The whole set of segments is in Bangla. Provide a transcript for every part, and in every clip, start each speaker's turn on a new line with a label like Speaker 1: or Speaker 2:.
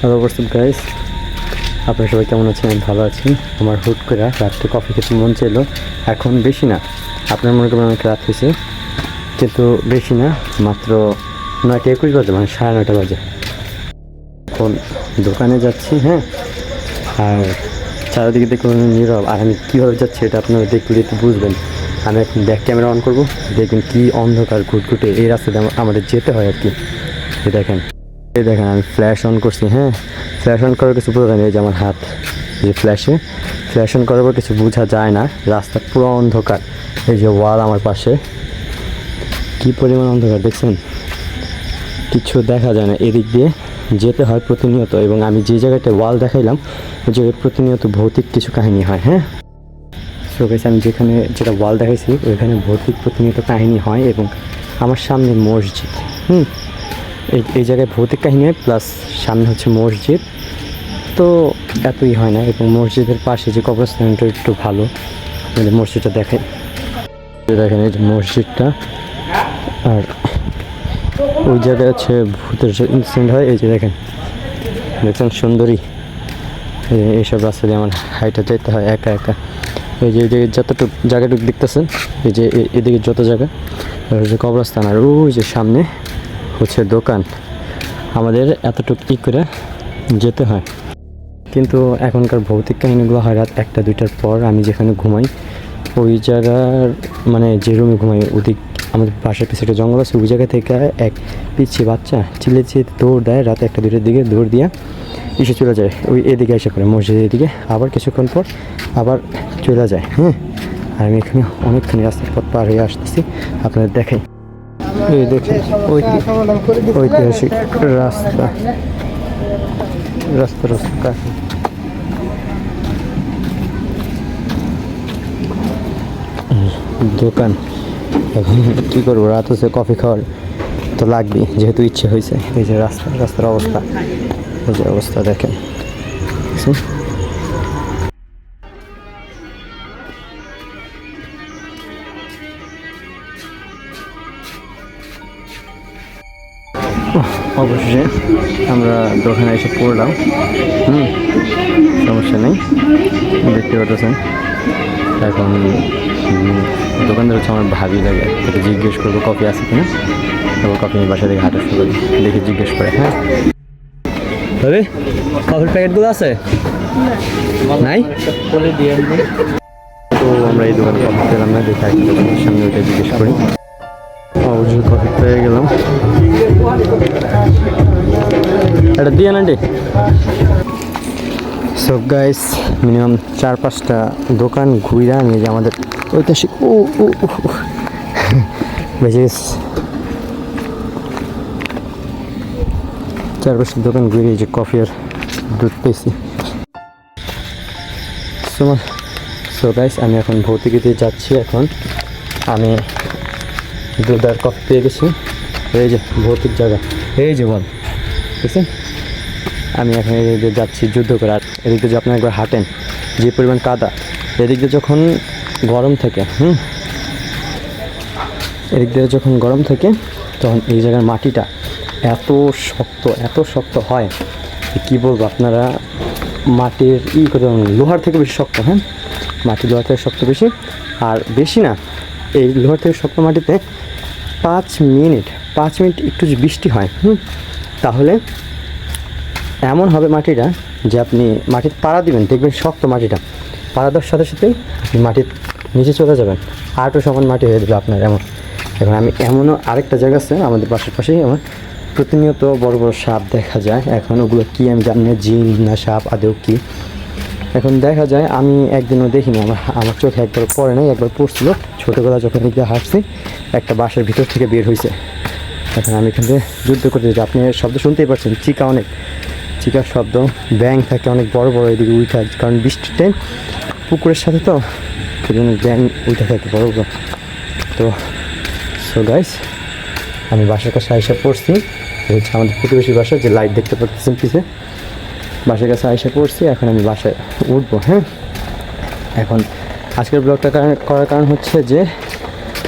Speaker 1: হ্যালো হোয়াটসঅ্যাপ গাইস আপনারা সবাই কেমন আছেন? আমি ভালো আছি আমার হুট করে রাত্রে কফি খেতে মন চাইলো। এখন বেশি না। আপনার মনে করবেন অনেক রাত হয়েছে। কিন্তু বেশি না, মাত্র নয়টা একুশ বাজে মানে সাড়ে নয়টা বাজে। এখন দোকানে যাচ্ছি হ্যাঁ? আর চারিদিকে দেখুন নীরব। আর আমি কীভাবে যাচ্ছি এটা আপনারা দেখলে একটু বুঝবেন। আমি এখন ব্যাক ক্যামেরা অন করব। দেখবেন কী অন্ধকার ঘুটঘুটে এই রাস্তাতে আমাদের যেতে হয় আর কি। দেখেন। এই দেখেন, আমি ফ্ল্যাশ অন করছি হ্যাঁ? ফ্ল্যাশ অন করার কিছু বোঝা এই যে আমার হাত যে ফ্ল্যাশে ফ্ল্যাশ অন করার পর কিছু বোঝা যায় না, রাস্তা পুরো অন্ধকার। এই যে ওয়াল আমার পাশে। কি পরিমাণ অন্ধকার, দেখছেন? কিছু দেখা যায় না, এদিক দিয়ে যেতে হয় প্রতিনিয়ত এবং আমি যে জায়গাটা ওয়াল দেখাইলাম, ওই জায়গায় প্রতিনিয়ত ভৌতিক কিছু কাহিনী হয় হ্যাঁ? সো গেছে আমি যেখানে, যেটা ওয়াল দেখাইছি, ওইখানে ভৌতিক প্রতিনিয়ত কাহিনী হয় এবং আমার সামনে মসজিদ, হুম? এই এই জায়গায় ভৌতিক কাহিনী হয় প্লাস সামনে হচ্ছে মসজিদ। তো এতই হয় না, এবং মসজিদের পাশে যে কবরস্থানটা একটু ভালো। আপনাদের মসজিদটা দেখেন। দেখেন, এই যে মসজিদটা। আর ওই জায়গায় হচ্ছে ভূতের ইনসিডেন্ট হয়, এই যে দেখেন। দেখছেন সুন্দরী? এইসব রাস্তা দিয়ে আমার হাইটা যেতে হয়, একা একা। এই যে যে যতটুকু, জায়গাটুকু দেখতেছেন, এই যে এদিকে যত জায়গা হচ্ছে কবরস্থান, আর ওই যে সামনে হচ্ছে দোকান। আমাদের এতটুকু ই করে যেতে হয়। কিন্তু এখনকার ভৌতিক কাহিনীগুলো হয় রাত একটা, দুইটার পর আমি যেখানে ঘুমাই, ওই জায়গার মানে যে রুমে ঘুমাই, ওদিক আমাদের পাশের একটা জঙ্গল আছে, ওই জায়গা থেকে এক পিছিয়ে বাচ্চা চিলে চিলে দৌড় দেয় রাত একটা, দুইটার দিকে দৌড় দিয়ে এসে চলে যায়। ওই এদিকে এসে পড়ে, মসজিদের এদিকে। আবার কিছুক্ষণ পর আবার চলে যায় হ্যাঁ? আর আমি এখানে অনেকখানি রাস্তার পথ পার হয়ে আসতেছি, আপনাদের দেখাই। এই দেখুন ঐতিহাসিক রাস্তা। রাস্তা রাস্তা দোকান। এখন কী করব? রাত হচ্ছে কফি খাওয়ার তো লাগবেই, যেহেতু ইচ্ছে হয়েছে। এই যে রাস্তা, রাস্তার অবস্থা। এই যে অবস্থা, দেখেন। অবশেষে আমরা দোকানে এসে পড়লাম। হুম, সমস্যা নেই। দেখতে পাচ্ছেন এখন দোকানদার হচ্ছে আমার ভাবি লাগে। তাকে জিজ্ঞেস করব, কফি আছে কিনা? তারপর কফি নিয়ে বাসা থেকে হাঁটা শুরু করি। দেখে জিজ্ঞেস করে হ্যাঁ? ভাবি কফির প্যাকেটগুলো আছে? নাই? তো আমরা এই দোকানে কফি পেলাম না, দেখে একটা দোকানের সামনে ওইটা জিজ্ঞেস করি। দিয়ে সো গাইস মিনিমাম চার পাঁচটা দোকান ঘুরে আমি যে আমাদের ঐতিহাসিক ও ও। গেছে চার পাঁচটা দোকান ঘুরে যে কফি আর দুধ পেয়েছি। সো গাইস আমি এখন ভৌতিকিতে যাচ্ছি এখন। আমি দুধ আর কফি পেয়ে গেছি। এই যে ভৌতিক জায়গা। এই যে বল বুঝছেন আমি এখন এদিক দিয়ে যাচ্ছি যুদ্ধ করে। আর এদিক দিয়ে যে আপনার একবার হাঁটেন, যে পরিমাণ কাদা, এদিক দিয়ে যখন গরম থাকে, হুম, এদিক দিয়ে যখন গরম থাকে, তখন এই জায়গার মাটিটা এত শক্ত এত শক্ত হয় কী বলব আপনারা, মাটির ই করে লোহার থেকে বেশি শক্ত হ্যাঁ? মাটি লোহার থেকে শক্ত বেশি। আর বেশি না, এই লোহার থেকে শক্ত মাটিতে পাঁচ মিনিট পাঁচ মিনিট একটু বৃষ্টি হয়, হুম, তাহলে এমন হবে মাটিটা যে আপনি মাটির পাড়া দিবেন, দেখবেন শক্ত মাটিটা। পাড়া দেওয়ার সাথে সাথেই আপনি মাটির নিচে চলে যাবেন। আটও সমান মাটি হয়ে যাবে আপনার এমন। এখন আমি এমনও আরেকটা জায়গা আছে, আমাদের পাশের পাশেই আমার। প্রতিনিয়ত বড় বড় সাপ দেখা যায়। এখন ওগুলো কি আমি জানি না, জিন না সাপ আদেও কি। এখন দেখা যায়, আমি একদিনও দেখিনি, আমার আমার চোখে একবার পড়ে নাই, একবার পড়ছিল। ছোটোবেলা যখন এদিকে হাসছি একটা বাসার ভিতর থেকে বের হয়েছে এখন আমি এখান থেকে যুদ্ধ করতে আপনি শব্দ শুনতেই পারছেন চিকা অনেক চিকার শব্দ ব্যাং থাকে, অনেক বড় বড় এদিকে উঠে কারণ বৃষ্টির টাইম পুকুরের সাথে তো সেই জন্য ব্যাং উঠে থাকে, বড় বড়। তো সো গাইস আমি বাসার কাছে আইসা পড়ছি। হচ্ছে আমাদের প্রতিবেশী বাসা, যে লাইট দেখতে পাচ্ছেন পিছে। বাসার কাছে আইসা পড়ছি, এখন আমি বাসায় উঠবো হ্যাঁ? এখন আজকের ব্লগটা করার কারণ হচ্ছে যে,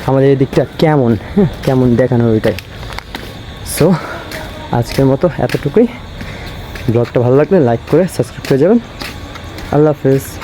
Speaker 1: আমাদের এই দিকটা কেমন হ্যাঁ? কেমন দেখানো ওইটাই। সো আজকের মতো এতটুকুই। ব্লগটা ভালো লাগলে লাইক করে সাবস্ক্রাইব করে যাবেন। আল্লাহ হাফেজ।